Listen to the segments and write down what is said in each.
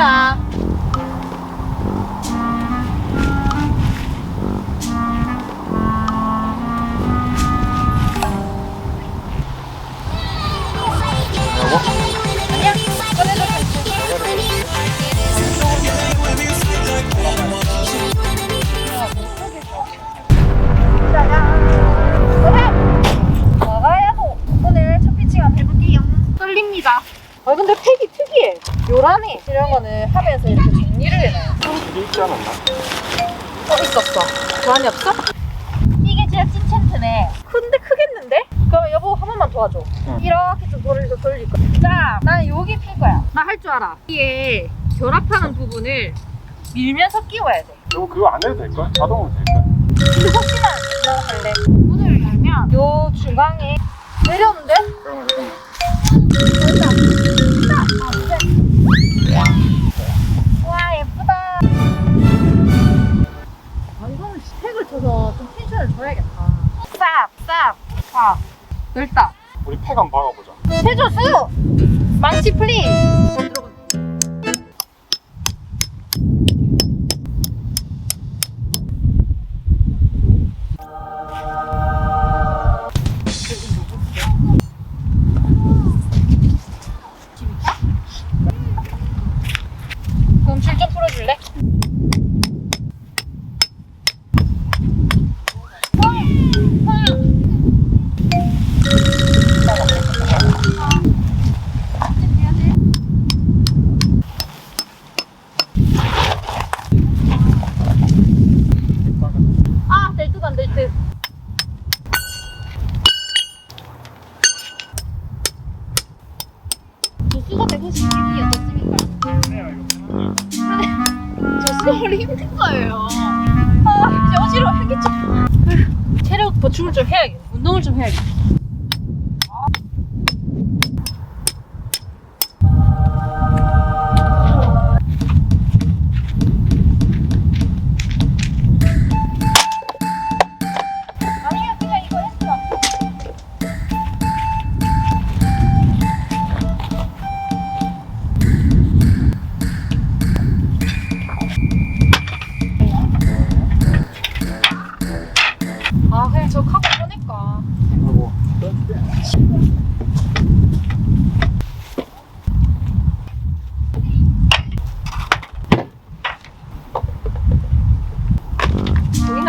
보이 요란해. 이런 거는 하면서 이렇게 정리를 해놔요. 이게 있지 않았나? 어 있었어. 교환이 없어? 이게 진짜 찐챈트네. 근데 크겠는데? 그럼 여보 한 번만 도와줘. 응. 이렇게 좀 돌려서 돌릴 거야. 자, 난 여기 필 거야. 나 할 줄 알아. 이게 결합하는 부분을 밀면서 끼워야 돼. 이거 그거 안 해도 될걸? 자동으로 될걸? 근데 혹시나 내가 할래. 문을 열면 요 중앙에 내렸는데? 그러면 그러면 텐션을 줘야겠다. 쌉, 쌉, 아 넓다. 우리 팩 한번 박아보자 해줘 수. 망치 플리 원래 힘든 거예요. 아, 이제 어지러워하겠죠. 체력 보충을 좀 해야겠네. 운동을 좀 해야겠네.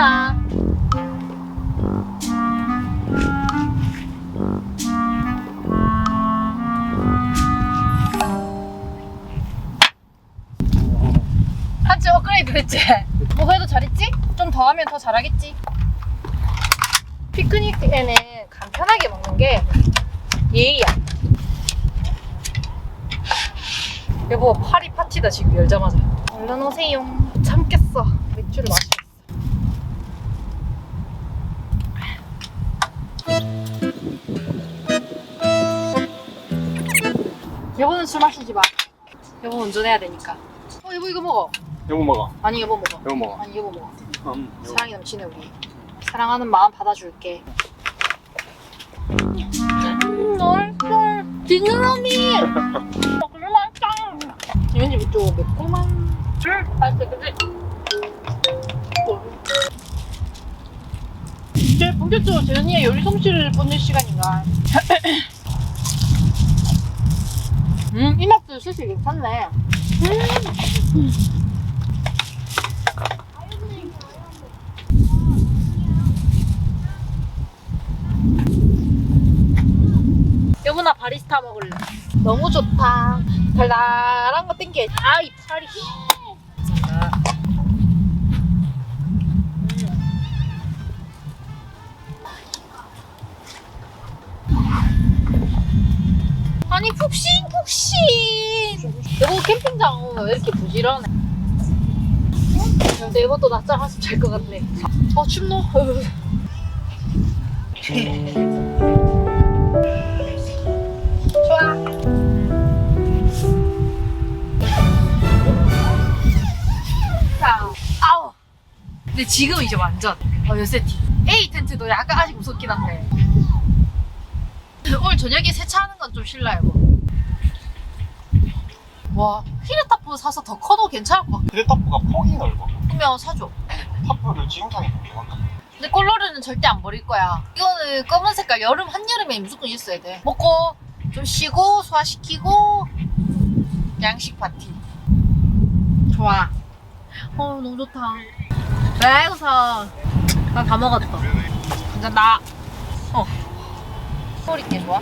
보이나? 한치 업그레이드 됐지? 뭐 그래도 잘했지? 좀 더 하면 더 잘하겠지? 피크닉에는 간편하게 먹는 게 예의야. 여보 파리 파티다 지금 열자마자. 얼른 오세요. 못 참겠어. 맥주를 마시겠 여보는 술 마시지 마. 여보 운전해야 되니까. 어 여보 이거 먹어. 여보 먹어 아니 여보 먹어. 여보 먹어 아니 여보 먹어. 음, 여보. 사랑이 넘치네 우리. 사랑하는 마음 받아줄게. 음, 널널 지느러미. 먹으면 맛있다. 왠지 좀 매콤한. 응, 맛있어, 그지? 이제 본격적으로 재현이의 요리 솜씨를 뽐낼 시간인가. 음, 이 맛도 슬슬 괜찮네. 음. 여보나 바리스타 먹을래. 너무 좋다. 달달한 거 땡겨. 아, 이 파리. 푹신 푹신. 여보 캠핑장 왜 이렇게 부지런해? 근데 이것도 낮잠 한숨 잘 것 같네. 어 춥노? 근데 지금 이제 완전. 어 요세티 A 텐트도 약간 아직 무섭긴 한데. 오늘 저녁에 세차하는 건 좀 실례고 와 히레타프 사서 더 커도 괜찮을 것 같아. 휴대탑보가 폭이 넓어. 그러면 사줘. 타프를 지금상에 가져갈까? 근데 꼴로르는 절대 안 버릴 거야. 이거는 검은 색깔 여름 한여름에 무조건 있어야 돼. 먹고 좀 쉬고 소화시키고 양식 파티. 좋아. 어 너무 좋다. 왜 우선 난다 먹었어 괜찮다 어. 소리 게 좋아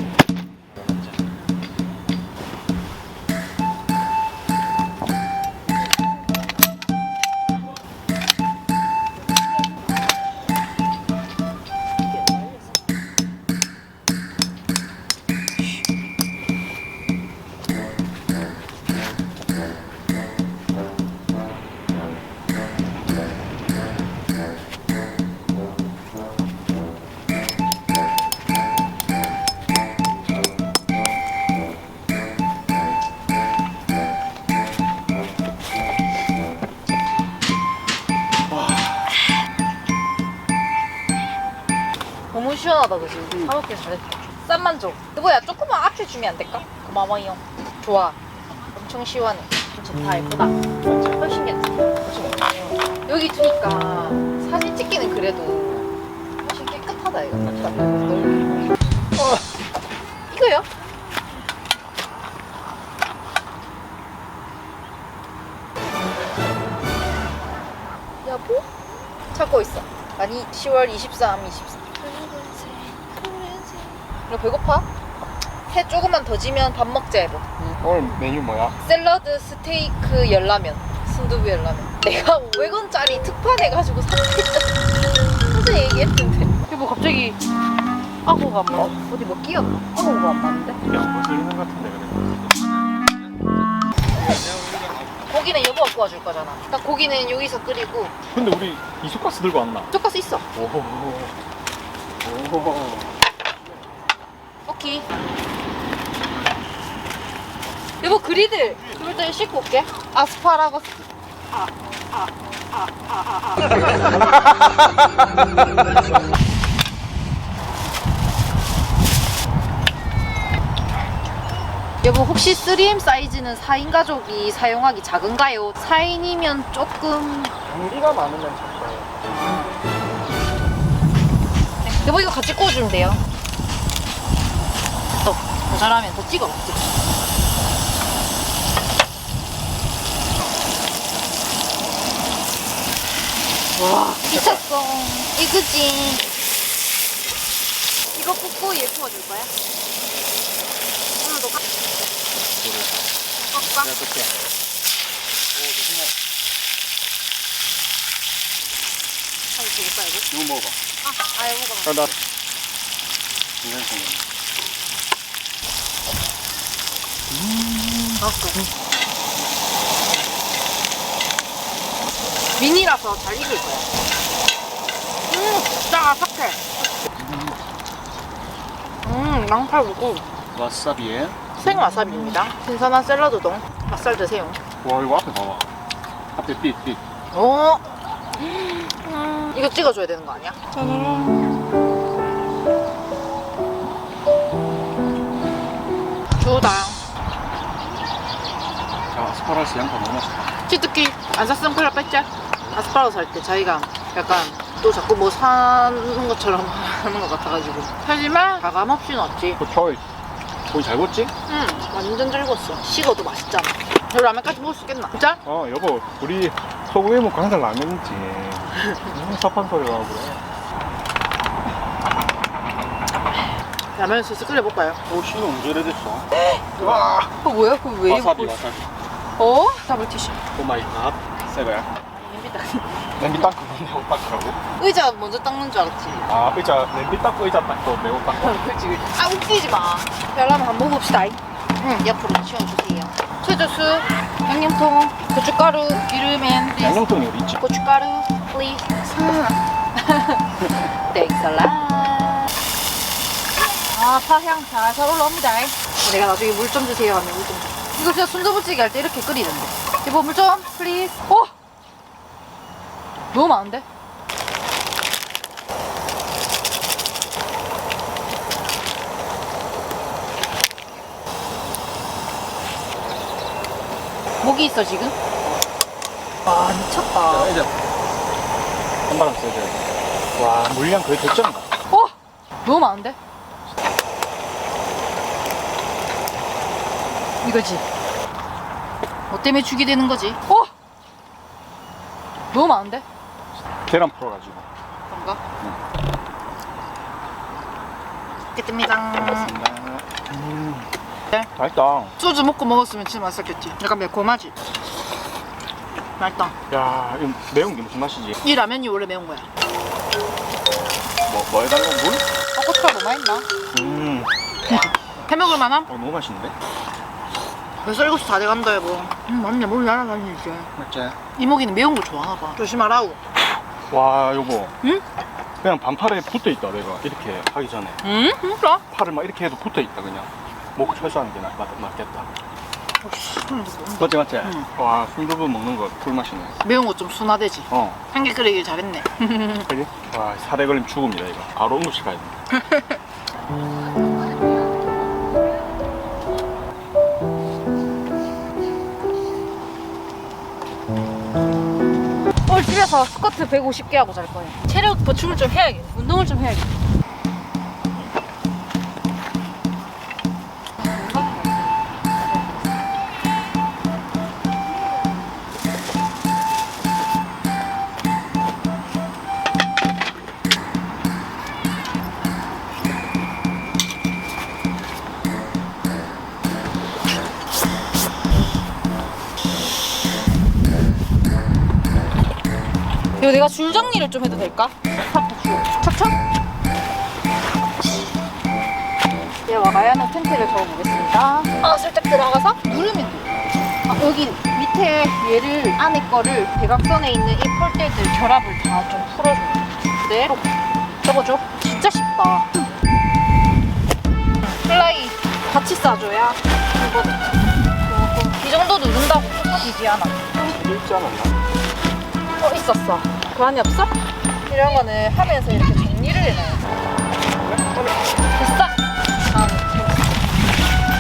시원하다 그지? 다 먹길 잘했어 쌈만 줘 여보야 조금만 앞에 주면 안 될까? 고마워요 좋아 엄청 시원해 진짜 다 예쁘다 훨씬 괜찮아 훨씬. 여기 두니까 사진 찍기는 그래도 훨씬 깨끗하다 이거 딱 넓고 어. 이거요? 여보? 찾고 있어 아니 10월 23, 24 너 배고파? 해 조금만 더 지면 밥 먹자 여보 오늘 메뉴 뭐야? 샐러드 스테이크 열라면 순두부 열라면 내가 500원짜리 특판 해가지고 샀는데 얘기했는데 여보 갑자기 아고가 뭐 어디 뭐 끼었나? 아고가 안 맞는데? 야, 뭐 들리는 것 같은데 그래. 고기는 여보가 구워줄 거잖아 일단 고기는 여기서 끓이고 근데 우리 이소가스 들고 왔나? 쪽가스 있어 오호. 오호. 오케이. 여보 그리들 그럴 때 씻고 올게. 아스파라거스. 여보 혹시 3M 사이즈는 4인 가족이 사용하기 작은가요? 4인이면 조금. 장비가 많으면 좋고요. 여보 이거 같이 구워주면 돼요 잘하면 더 찍어 와 미쳤어 이그지 이거 굽고 얘 구워줄 거야? 오늘도 까 깎아 내가. 오, 조심해. 줘볼까 이거? 이거 먹어봐. 아, 아 이거가 아, 나. 괜찮습니다. 깎아 미니라서 잘 익을 거야. 음 진짜 아삭해. 음 양파구고. 와사비에. 생와사비입니다. 신선한 샐러드 동. 맛살 드세요. 와, 이거 앞에 봐봐. 앞에 빛, 빛. 오 음, 이거 찍어줘야 되는 거 아니야? 주다. 자, 아스파라스 양파 너무 맛있다. 치트키 안 샀으면 큰일 뺐자 아스파라거스 할 때 자기가 약간 또 자꾸 뭐 사는 것처럼 하는 것 같아가지고 하지만 가감 없이 넣었지 그 초이스. 고기 잘 구웠지? 응 완전 잘 익었어 식어도 맛있잖아 저 라면까지 먹을 수 있겠나? 진짜? 어, 여보. 우리 소고기 먹고 항상 라면이지. 음, 섭한 소리가 하고 그래. 라면 슬슬 끓여볼까요? 오, 신호 운전해 됐어. 와. 그거 뭐야? 그거 왜 와사비, 와사비. 어? 더블티슈 오 마이 갓. 새 거야? 냄비 냄비 닦고 매운 닦으라고? 의자 먼저 닦는 줄 알았지 아, 의자, 냄비 닦고 의자 닦고 매운 닦고. 그렇지 그렇지 아 웃기지 마 열라면 한번 먹어봅시다 응 옆으로 치워주세요 채저수 양념통 고춧가루 기름엔 양념통이 어디 있지? 고춧가루 please Thanks a lot 아 파향 잘 잘 올라옵니다 내가 나중에 물 좀 주세요 하면 물좀 줘. 이거 진짜 순두부찌개 할 때 이렇게 끓이는데 여보 물좀 플리즈 어? 너무 많은데? 목이 있어 지금? 와 미쳤다. 이제 한바람 써줘야 돼. 와, 물량 거의 됐잖아. 어? 너무 많은데? 이거지. 뭐 때문에 죽이 되는 거지? 어? 너무 많은데? 계란 풀어가지고. 그런가? 먹겠습니다. 음. 네. 맛있다. 소주 먹고 먹었으면 진짜 맛있었겠지. 약간 매콤하지? 맛있다. 야, 이 매운 게 무슨 맛이지? 이 라면이 원래 매운 거야. 뭐, 뭐 해달라고 물? 아, 고추가 너무 맛있나? 음. 해먹을 만함? 어, 너무 맛있는데? 벌써 7시 다 돼간다 여보. 음, 맞네. 뭘 날아다니지. 맞지? 이모기는 매운 거 좋아하나 봐. 조심하라고. 와, 여보. 응? 그냥 반팔에 붙어 있다, 내가. 이렇게 하기 전에. 응? 진짜? 팔을 막 이렇게 해도 붙어 있다, 그냥. 목 철수하는 게 낫, 맞, 맞겠다. 음, 맞지, 맞지? 응. 와, 순두부 먹는 거 꿀맛이네. 매운 거 좀 순하대지. 어. 한개 끓이길 잘했네. 그지? 와, 살에 걸리면 죽음이다, 이거. 바로 응급실 가야 돼. 오 집에서 스쿼트 150개 하고 잘 거예요. 체력 보충을 좀 해야겠네. 운동을 좀 해야겠네. 이거 내가 줄 정리를 좀 해도 될까? 척척? 이제 와가야는 텐트를 접어보겠습니다. 아, 살짝 들어가서 누르면 돼. 아, 여기 밑에 얘를 안에 거를 대각선에 있는 이 폴대들 결합을 다 좀 풀어줘요. 그대로 접어줘. 진짜 쉽다. 플라이 같이 싸줘야 이거든. 이 정도 누른다고 뚜껑이지 않아. 이거 있지 않았나? 어 있었어. 그 안에 없어? 이런 거는 하면서 이렇게 정리를 해놔요. 됐어. 다음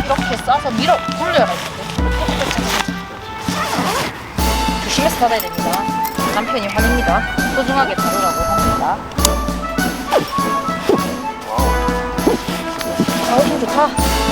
이렇게 싸서 밀어 돌려라 이렇게. 조심해서 닫아야 됩니다. 남편이 화냅니다. 소중하게 다루라고 합니다. 와우. 아, 힘 좋다.